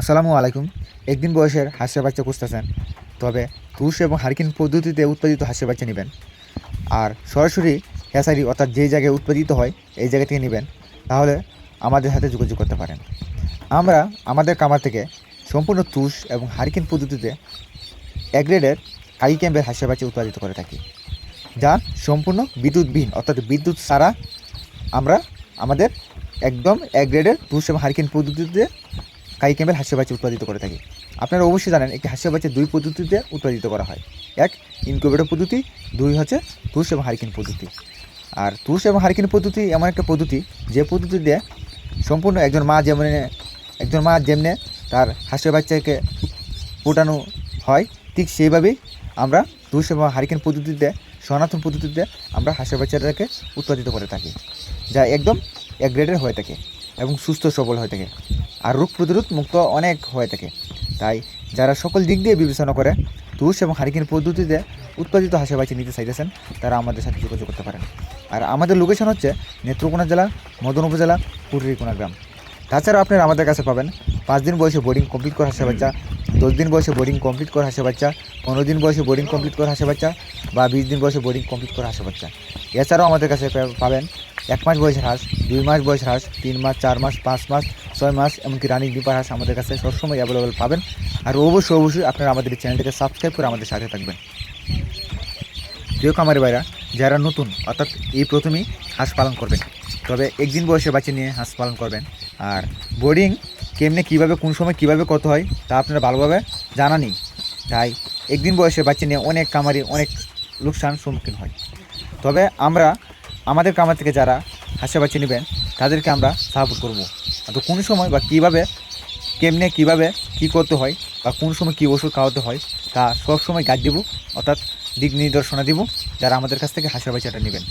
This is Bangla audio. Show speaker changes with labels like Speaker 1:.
Speaker 1: আসসালামু আলাইকুম। একদিন বয়সের হাঁসের বাচ্চা খুঁজতেছেন, তবে তুষ এবং হারকিন পদ্ধতিতে উৎপাদিত হাঁসের বাচ্চা নেবেন। আর সরাসরি হ্যাসারি অর্থাৎ যেই জায়গায় উৎপাদিত হয়, এই জায়গা থেকে নেবেন, তাহলে আমাদের সাথে যোগাযোগ করতে পারেন। আমরা আমাদের কামার থেকে সম্পূর্ণ তুষ এবং হারিকেন পদ্ধতিতে এক গ্রেডের কাই ক্যাম্পের হাঁসের বাচ্চা উৎপাদিত করে থাকি। যা সম্পূর্ণ বিদ্যুৎবিহীন, অর্থাৎ বিদ্যুৎ ছাড়া আমরা আমাদের একদম এক গ্রেডের তুষ এবং হারিকেন পদ্ধতিতে কাই ক্যাম্পের হাঁসের বাচ্চা উৎপাদিত করে থাকি। আপনারা অবশ্যই জানেন, একটি হাঁসের বাচ্চা দুই পদ্ধতিতে উৎপাদিত করা হয়। এক, ইনকিউবেটর পদ্ধতি, দুই হচ্ছে তুষ এবং হারিকেন পদ্ধতি। আর তুষ এবং হারিকেন পদ্ধতি এমন একটা পদ্ধতি, যে পদ্ধতিতে সম্পূর্ণ একজন মা যেমন, একজন মা যেমনে তার হাঁসের বাচ্চাকে ফোটানো হয়, ঠিক সেইভাবেই আমরা তুষ এবং হারিকেন পদ্ধতিতে সনাতন পদ্ধতিতে আমরা হাঁসের বাচ্চাটাকে উৎপাদিত করে থাকি, যা একদম এক গ্রেডের হয়ে থাকে। এবং সুস্থ সবল হয়ে থাকে আর রোগ প্রতিরোধ মুক্ত অনেক হয়ে থাকে। তাই যারা সকল দিক দিয়ে বিবেচনা করে তুষ এবং হারিকেন পদ্ধতিতে উৎপাদিত হাঁসের বাচ্চা নিতে চাইতেছেন, তারা আমাদের সাথে যোগাযোগ করতে পারেন। আর আমাদের লোকেশন হচ্ছে নেত্রকোনা জেলা, মদন উপজেলা পুটরিকোনা গ্রাম। তাছাড়া আপনারা আমাদের কাছে পাবেন পাঁচ দিন বয়সে বোর্ডিং কমপ্লিট করা হাঁসের বাচ্চা, দশ দিন বয়সে বোর্ডিং কমপ্লিট করা হাসে বাচ্চা, পনেরো দিন বয়সে বোর্ডিং কমপ্লিট করা হাঁসের বাচ্চা বা বিশ দিন বয়সে বোর্ডিং কমপ্লিট করা হাঁসের বাচ্চা। এছাড়াও আমাদের কাছে পাবেন এক মাস বয়সের হাঁস, দুই মাস বয়সের হাঁস, তিন মাস, চার মাস, পাঁচ মাস, ছয় মাস, এমনকি রানিং ডিপার হাঁস আমাদের কাছে সবসময় অ্যাভেলেবেল পাবেন। আর অবশ্যই অবশ্যই আপনারা আমাদের এই চ্যানেলটিকে সাবস্ক্রাইব করে আমাদের সাথে থাকবেন। প্রিয় খামারি ভাইরা, যারা নতুন, অর্থাৎ এই প্রথমেই হাঁস পালন করবেন, তবে একদিন বয়সে বাচ্চা নিয়ে হাঁস পালন করবেন। আর বোর্ডিং কেমনে, কীভাবে, কোন সময়, কীভাবে কত হয়, তা আপনারা ভালোভাবে জানা নেই। তাই একদিন বয়সে বাচ্চা নিয়ে অনেক কামারি অনেক লোকসান সম্মুখীন হয়। তবে আমরা আমাদের কামার থেকে যারা হাসে বাচ্চা নেবেন, তাদেরকে আমরা সাপোর্ট করব। তো কোন সময় বা কীভাবে, কেমনে, কীভাবে, কি করতে হয়, বা কোন সময় কী ওষুধ খাওয়াতে হয়, তা সব সময় গাইড দেবো, অর্থাৎ দিক নির্দেশনা দিব, যারা আমাদের কাছ থেকে হাঁসের বাচ্চাটা নেবেন।